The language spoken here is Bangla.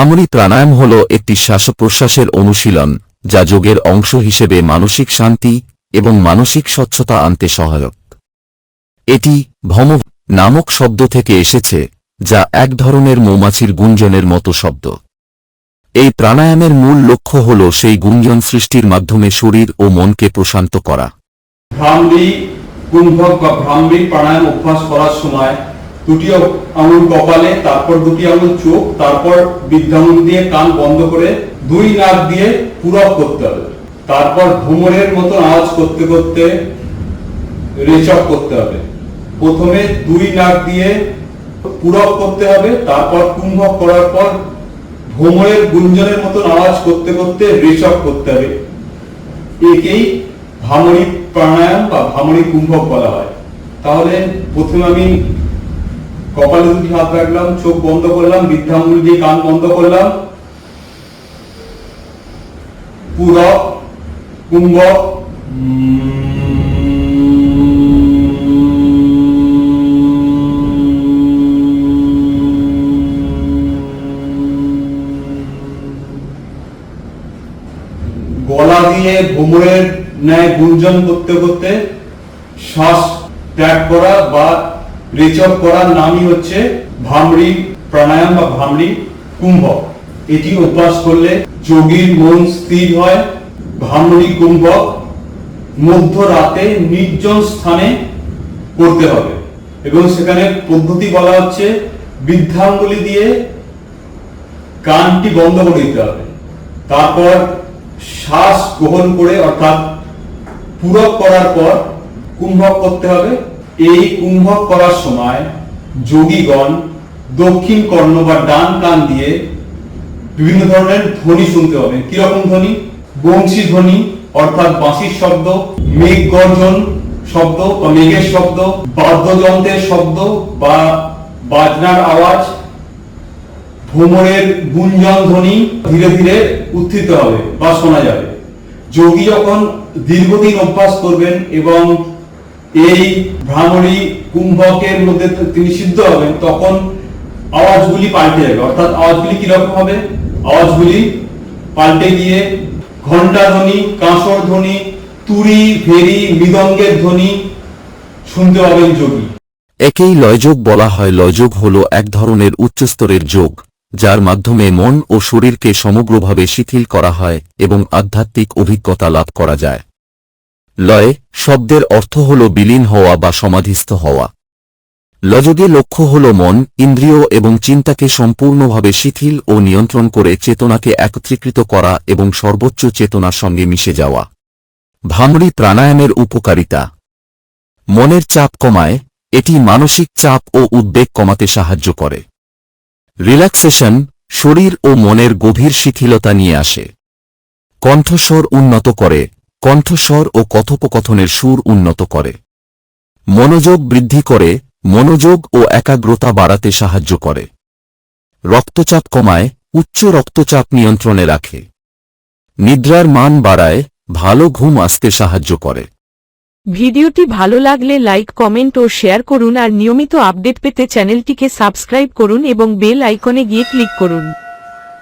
ভ্রামরী প্রাণায়াম হল একটি শ্বাসপ্রশ্বাসের অনুশীলন, যা যোগের অংশ হিসেবে মানসিক শান্তি এবং মানসিক স্বচ্ছতা আনতে সহায়ক। এটি ভম নামক শব্দ থেকে এসেছে, যা এক ধরনের মৌমাছির গুঞ্জনের মতো শব্দ। এই প্রাণায়ামের মূল লক্ষ্য হল সেই গুঞ্জন সৃষ্টির মাধ্যমে শরীর ও মনকে প্রশান্ত করা। ভ্রামরি কুম্ভক বা ভ্রামরি প্রাণায়াম অভ্যাস করার সময় দুটি আঙুল কপালে, তারপর দুটি আঙুল চোখ, তারপর বৃদ্ধাঙ্গুল দিয়ে কান বন্ধ করে দুই নাক দিয়ে পূরক করতে হবে। তারপর ভ্রমরের মতো আওয়াজ করতে করতে রেচক করতে হবে। প্রথমে দুই নাক দিয়ে পূরক করতে হবে, তারপর কুম্ভক করার পর ভ্রমরের গুঞ্জনের মতন আওয়াজ করতে করতে রেচক করতে হবে। একেই ভামরি প্রাণায়াম বা ভামরি কুম্ভক বলা হয়। তাহলে প্রথমে আমি কপালে দুটি হাত রাখলাম, চোখ বন্ধ করলাম বৃদ্ধাঙ্গুল দিয়ে কান বন্ধ করলাম। পুরক কুম্ভক গলা দিয়ে ভ্রমরের ন্যায় গুঞ্জন করতে করতে শ্বাস ত্যাগ করা বা রেচক করার নামই হচ্ছে ভামরি প্রাণায়াম বা ভামরি কুম্ভ। এটি অভ্যাস করলে যোগীর মন স্থির হয়। ভামরি কুম্ভ মধ্য রাতে নির্জন স্থানে করতে হবে এবং সেখানে পদ্ধতি বলা হচ্ছে বৃদ্ধাঙ্গুলি দিয়ে কানটি বন্ধ করে দিতে হবে। তারপর শ্বাস গ্রহণ করে অর্থাৎ পূরক করার পর কুম্ভক করতে হবে। এই কুম্ভক করার সময় যোগীগণ দক্ষিণ কর্ণ বা ডান কান দিয়ে বিভিন্ন ধরনের ধ্বনি শুনতে হবে। কীরকম ধ্বনি? বংশী ধ্বনি, অর্থাৎ বাঁশির শব্দ, মেঘ গর্জন শব্দ বা মেঘের শব্দ, বাদ্যযন্ত্রের শব্দ বা বাজনার আওয়াজ, ভ্রমণের গুঞ্জন ধ্বনি ধীরে ধীরে উত্থিত হবে বা শোনা যাবে। যোগী যখন দীর্ঘদিন অভ্যাস করবেন এবং এই ভ্রামরী কুম্ভকের মধ্যে তিনি সিদ্ধ হবেন, তখন আওয়াজগুলি পাল্টে যাবে। অর্থাৎ আওয়াজগুলি কীরকম হবে? আওয়াজগুলি পাল্টে গিয়ে ঘণ্টা ধ্বনি, কাঁসর ধ্বনি তুরি ভেরি, মৃদঙ্গের ধ্বনি শুনতে পাবেন যোগী। একেই লয়যোগ বলা হয়। লয়যোগ হল এক ধরনের উচ্চস্তরের যোগ, যার মাধ্যমে মন ও শরীরকে সমগ্রভাবে শিথিল করা হয় এবং আধ্যাত্মিক অভিজ্ঞতা লাভ করা যায়। লয়, শব্দের অর্থ হল বিলীন হওয়া বা সমাধিস্থ হওয়া। লযোগে লক্ষ্য হল মন, ইন্দ্রিয় এবং চিন্তাকে সম্পূর্ণভাবে শিথিল ও নিয়ন্ত্রণ করে চেতনাকে একত্রীকৃত করা এবং সর্বোচ্চ চেতনার সঙ্গে মিশে যাওয়া। ভামরি প্রাণায়ামের উপকারিতা। মনের চাপ কমায়, এটি মানসিক চাপ ও উদ্বেগ কমাতে সাহায্য করে। রিল্যাক্সেশন, শরীর ও মনের গভীর শিথিলতা নিয়ে আসে। কণ্ঠস্বর উন্নত করে কণ্ঠস্বর ও কথোপকথনের সুর উন্নত করে। মনোযোগ বৃদ্ধি করে, মনোযোগ ও একাগ্রতা বাড়াতে সাহায্য করে। রক্তচাপ কমায়, উচ্চ রক্তচাপ নিয়ন্ত্রণে রাখে। নিদ্রার মান বাড়ায়, ভালো ঘুম আসতে সাহায্য করে। ভিডিওটি ভালো লাগলে লাইক, কমেন্ট ও শেয়ার করুন আর নিয়মিত আপডেট পেতে চ্যানেলটিকে সাবস্ক্রাইব করুন এবং বেল আইকনে গিয়ে ক্লিক করুন।